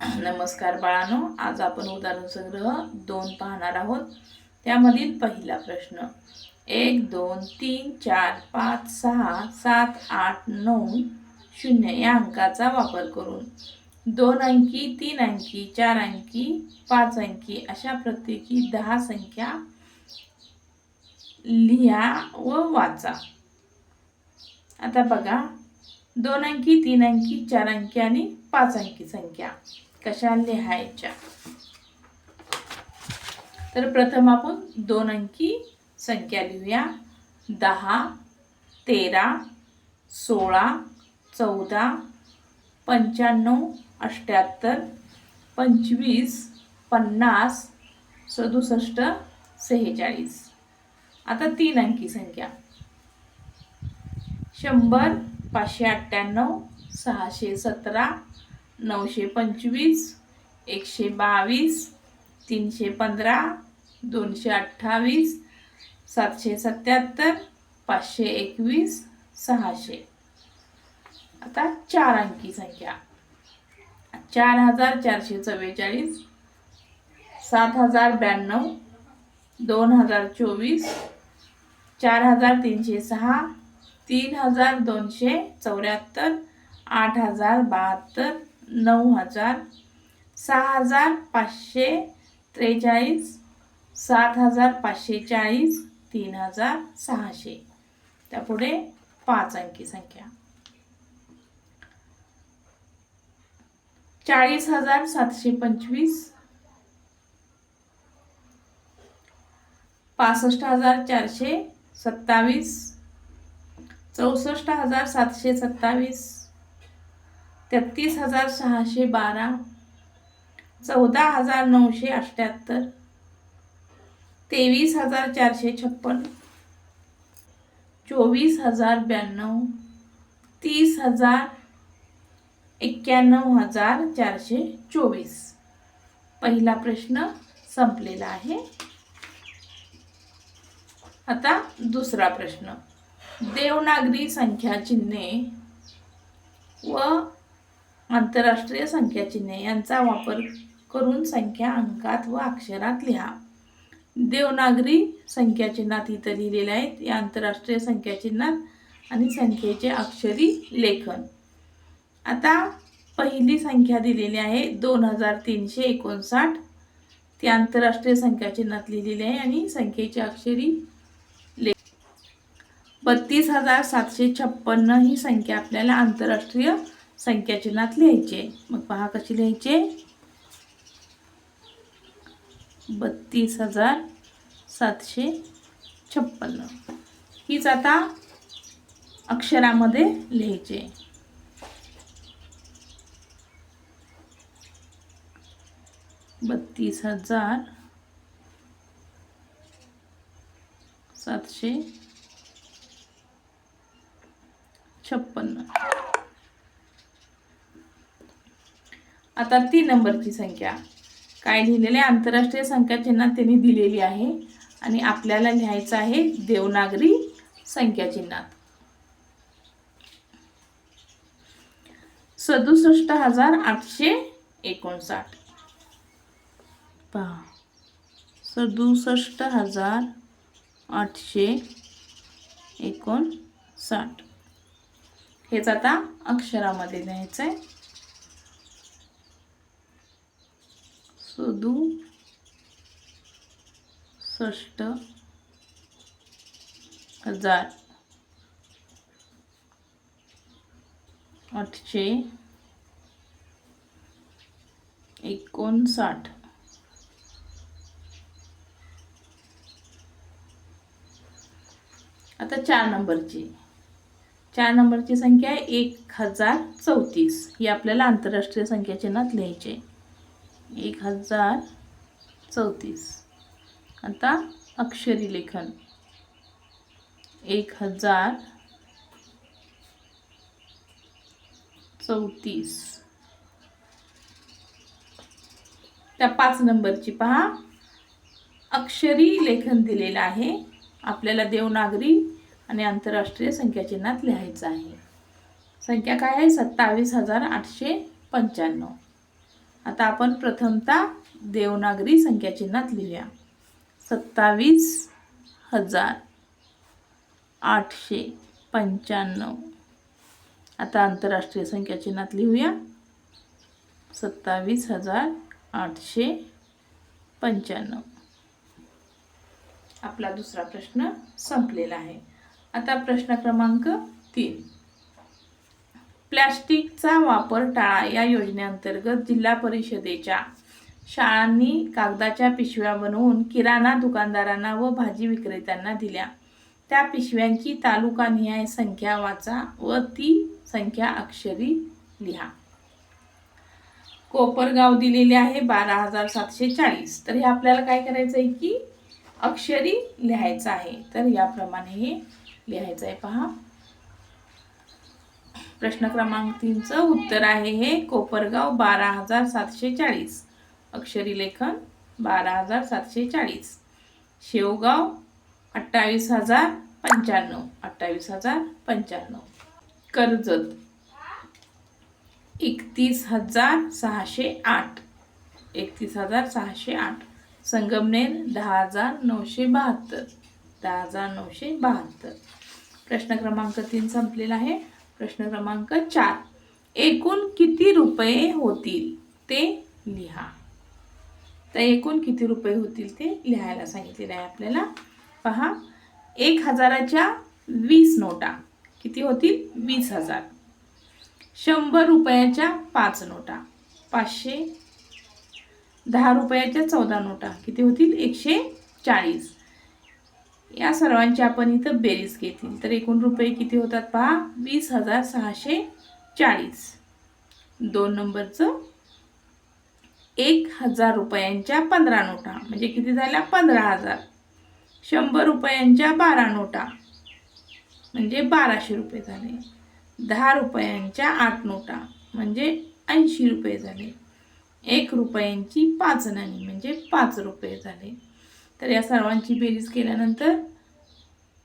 नमस्कार बाळानो आज आपण उदाहरण संग्रह दोन पाहणार आहोत. त्यामधील पहिला प्रश्न एक दोन तीन चार पाच सहा सात आठ नऊ शून्य या अंकाचा वापर करून दोन अंकी तीन अंकी चार अंकी पाच अंकी अशा प्रत्येकी दहा संख्या लिहा व वाचा. आता बघा दोन अंकी तीन अंकी चार अंकी आणि पाच अंकी संख्या. कशा लिहायच्या? तर प्रथम आपण दोन अंकी संख्या लिहूया. दहा तेरा सोळा चौदा पंच्याण्णव अठ्याहत्तर पंचवीस पन्नास सदुसष्ट सेहेचाळीस. आता तीन अंकी संख्या. शंभर पाचशे अठ्ठ्याण्णव सहाशे सतरा नऊशे पंचवीस एकशे बावीस तीनशे पंधरा दोनशे अठ्ठावीस सातशे सत्याहत्तर पाचशे एकवीस सहाशे. आता चार अंकी संख्या. चार हजार चारशे चव्वेचाळीस सात हजार ब्याण्णव दोन हजार चोवीस चार हजार तीनशे सहा तीन हजार दोनशे चौऱ्याहत्तर आठ हजार बहात्तर नऊ हजार सहा हजार पाचशे त्रेचाळीस सात हजार पाचशे चाळीस तीन हजार सहाशे. त्यापुढे पाच अंकी संख्या. चाळीस हजार सातशे पंचवीस पासष्ट हजार चारशे सत्तावीस चौसष्ट हजार सातशे सत्तावीस तेहतीस हजार सहाशे बारा चौदा हजार नऊशे अठ्ठ्याहत्तर तेवीस हजार चारशे छप्पन चोवीस हजार ब्याण्णव तीस हजार एक्क्याण्णव हजार चारशे चोवीस. पहिला प्रश्न संपलेला आहे. आता दुसरा प्रश्न. देवनागरी संख्या चिन्हे व आंतरराष्ट्रीय संख्या चिन्हे यांचा वापर करून संख्या अंकात व अक्षरात लिहा. देवनागरी संख्या चिन्हात इथं लिहिलेले आहेत. या आंतरराष्ट्रीय संख्या चिन्हात आणि संख्येचे अक्षरी लेखन. आता पहिली संख्या दिलेली आहे दोन हजार तीनशे एकोणसाठ. ती आंतरराष्ट्रीय संख्या चिन्हात लिहिलेली आहे आणि संख्येचे अक्षरी बत्तीस हजार सातशे छप्पन्न ही संख्या आपल्याला आंतरराष्ट्रीय संख्या चिन्हात लिहायचे मग पहा कशी लिहायचे बत्तीस हजार सातशे छप्पन्न. हीच आता अक्षरामध्ये लिहायचे बत्तीस हजार सातशे छप्पन्न आता तीन नंबरची संख्या. काय लिहिलेले आंतरराष्ट्रीय संख्या चिन्हात त्यांनी दिलेली आहे. आणि आपल्याला लिहायचं आहे देवनागरी संख्या चिन्हात. सदुसष्ट हजार आठशे एकोणसाठ. पहा. सदुसष्ट हजार आठशे एकोणसाठ. हेच आता अक्षरामध्ये लिहायचं आहे सदुसष्ट हजार. आठशे एकोणसाठ. आता चार नंबरची. चार नंबरची संख्या आहे एक हजार चौतीस. ही आपल्याला आंतरराष्ट्रीय संख्या चिन्हात लिहायची एक हजार चौतीस. आता अक्षरी लेखन. एक हजार चौतीस. त्या पाच नंबरची पहा. अक्षरी लेखन दिलेलं आहे. आपल्याला देवनागरी आणि आंतरराष्ट्रीय संख्याचिन्हात लिहायचं आहे. संख्या काय आहे? सत्तावीस हजार आठशे पंच्याण्णव. आता आपण प्रथमतः देवनागरी संख्याचिन्हात लिहूया. सत्तावीस हजार आठशे पंच्याण्णव. आता आंतरराष्ट्रीय संख्याचिन्हात लिहूया. सत्तावीस हजार आठशे पंच्याण्णव. आपला दुसरा प्रश्न संपलेला आहे. आता प्रश्न क्रमांक तीन. प्लॅस्टिकचा वापर टाळा या योजनेअंतर्गत जिल्हा परिषदेच्या शाळांनी कागदाच्या पिशव्या बनवून किराणा दुकानदारांना व भाजी विक्रेत्यांना दिल्या. त्या पिशव्यांची तालुकानिहाय संख्या वाचा व ती संख्या अक्षरी लिहा. कोपरगाव दिलेले आहे बारा हजार सातशे चाळीस. तर हे आपल्याला काय करायचं आहे की अक्षरी लिहायचं आहे. तर याप्रमाणे हे लिहायचं आहे पहा. प्रश्न क्रमांक तीनचं उत्तर आहे हे कोपरगाव बारा हजार सातशे चाळीस. अक्षरी लेखन बारा हजार सातशे चाळीस. शेवगाव अठ्ठावीस हजार पंच्याण्णव. अठ्ठावीस हजार पंच्याण्णव. कर्जत एकतीस हजार सहाशे आठ. एकतीस हजार सहाशे आठ. संगमनेर दहा हजार नऊशे बहात्तर. दहा हजार नऊशे बहात्तर. प्रश्न क्रमांक तीन संपलेला आहे. प्रश्न क्रमांक चार. एकूण किती रुपये होतील ते लिहा. तर एकूण किती रुपये होतील ते लिहायला सांगितलेलं आहे आपल्याला. पहा एक हजाराच्या वीस नोटा. किती होतील? वीस हजार. शंभर रुपयाच्या पाच नोटा. पाचशे. दहा रुपयाच्या चौदा नोटा. किती होतील? एकशे चाळीस. या सर्वांची आपण इथं बेरीज घेतील. तर एकूण रुपये किती होतात पहा? वीस हजार सहाशे चाळीस. दोन नंबरचं एक हजार रुपयांच्या पंधरा नोटा. म्हणजे किती झाल्या? पंधरा हजार. शंभर रुपयांच्या बारा नोटा. म्हणजे बाराशे रुपये झाले. दहा रुपयांच्या आठ नोटा. म्हणजे ऐंशी रुपये झाले. एक रुपयांची पाच नाणी म्हणजे पाच रुपये झाले. तर या सर्वांची बेरीज केल्यानंतर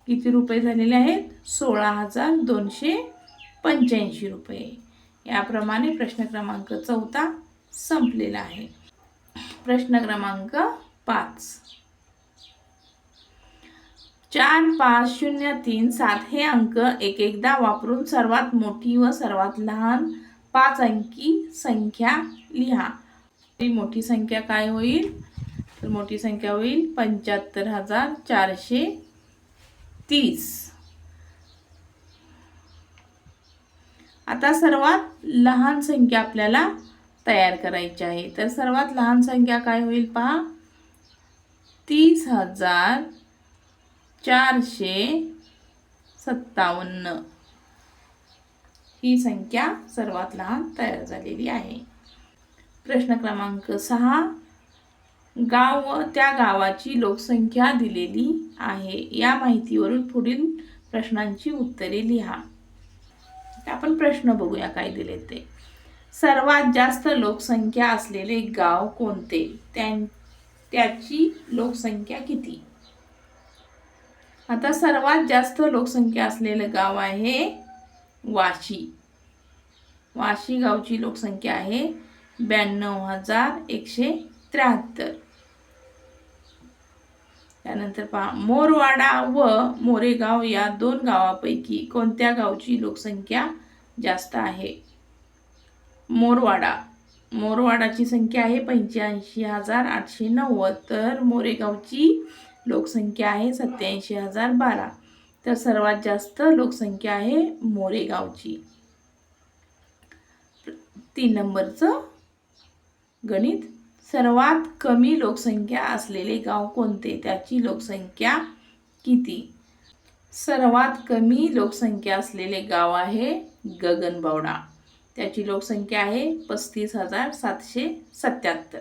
किती रुपये झालेले आहेत? सोळा हजार दोनशे पंच्याऐंशी रुपये. याप्रमाणे प्रश्न क्रमांक चौथा संपलेला आहे. प्रश्न क्रमांक पाच. चार पाच शून्य तीन सात हे अंक एक एकदा वापरून सर्वात मोठी व सर्वात लहान पाच अंकी संख्या लिहा. ती मोठी संख्या काय होईल? तर मोठी संख्या होईल पंच्याहत्तर हजार चारशे तीस. आता सर्वात लहान संख्या आपल्याला तयार करायची आहे. तर सर्वात लहान संख्या काय होईल पहा. तीस हजार चारशे सत्तावन्न. ही संख्या सर्वात लहान तयार झालेली आहे. प्रश्न क्रमांक सहा. गाव व त्या गावाची लोकसंख्या दिलेली आहे. या माहितीवरून पुढील प्रश्नांची उत्तरे लिहा. आपण प्रश्न बघूया काय दिले ते. सर्वात जास्त लोकसंख्या असलेले गाव कोणते? त्यां त्याची लोकसंख्या किती? आता सर्वात जास्त लोकसंख्या असलेलं गाव आहे वाशी. वाशी गावची लोकसंख्या आहे ब्याण्णव हजार एकशे त्र्याहत्तर. त्यानंतर पहा मोरवाडा व मोरेगाव या दोन गावापैकी कोणत्या गावची लोकसंख्या जास्त आहे? मोरवाडा. मोरवाडाची संख्या आहे पंच्याऐंशी हजार आठशे नव्वद तर मोरेगावची लोकसंख्या आहे सत्याऐंशी हजार बारा तर सर्वात जास्त लोकसंख्या आहे मोरेगावची. तीन नंबरचं गणित सर्वात कमी लोकसंख्या असलेले गाव कोणते? त्याची लोकसंख्या किती? सर्वात कमी लोकसंख्या असलेले गाव आहे गगनबावडा. त्याची लोकसंख्या आहे पस्तीस हजार सातशे सत्याहत्तर